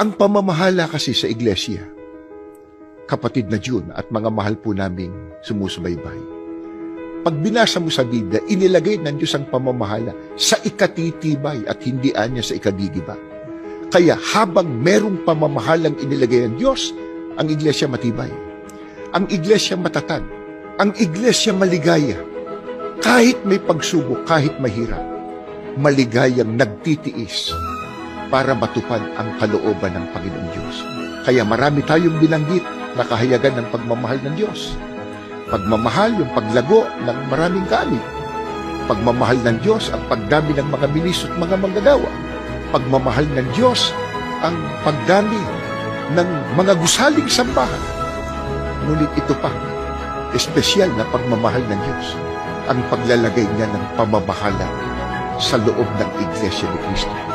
Ang pamamahala kasi sa iglesia, kapatid na June at mga mahal po naming sumusubaybay, pag binasa mo sa Biblia, inilagay ng Diyos ang pamamahala sa ikatitibay at hindi anya sa ikagigiba. Kaya habang merong pamamahalang inilagay ng Diyos, ang iglesia matibay. Ang iglesia matatag. Ang iglesia maligaya. Kahit may pagsubok, kahit mahirap, maligayang nagtitiis para matupad ang kalooban ng Panginoong Diyos. Kaya marami tayong binanggit na kahayagan ng pagmamahal ng Diyos. Pagmamahal, yung paglago ng maraming gamit. Pagmamahal ng Diyos, ang pagdami ng mga minis at mga manggagawa. Pagmamahal ng Diyos, ang pagdami ng mga gusaling sambahan. Ngunit ito pa, espesyal na pagmamahal ng Diyos, ang paglalagay niya ng pamamahala sa loob ng Iglesia ni Cristo.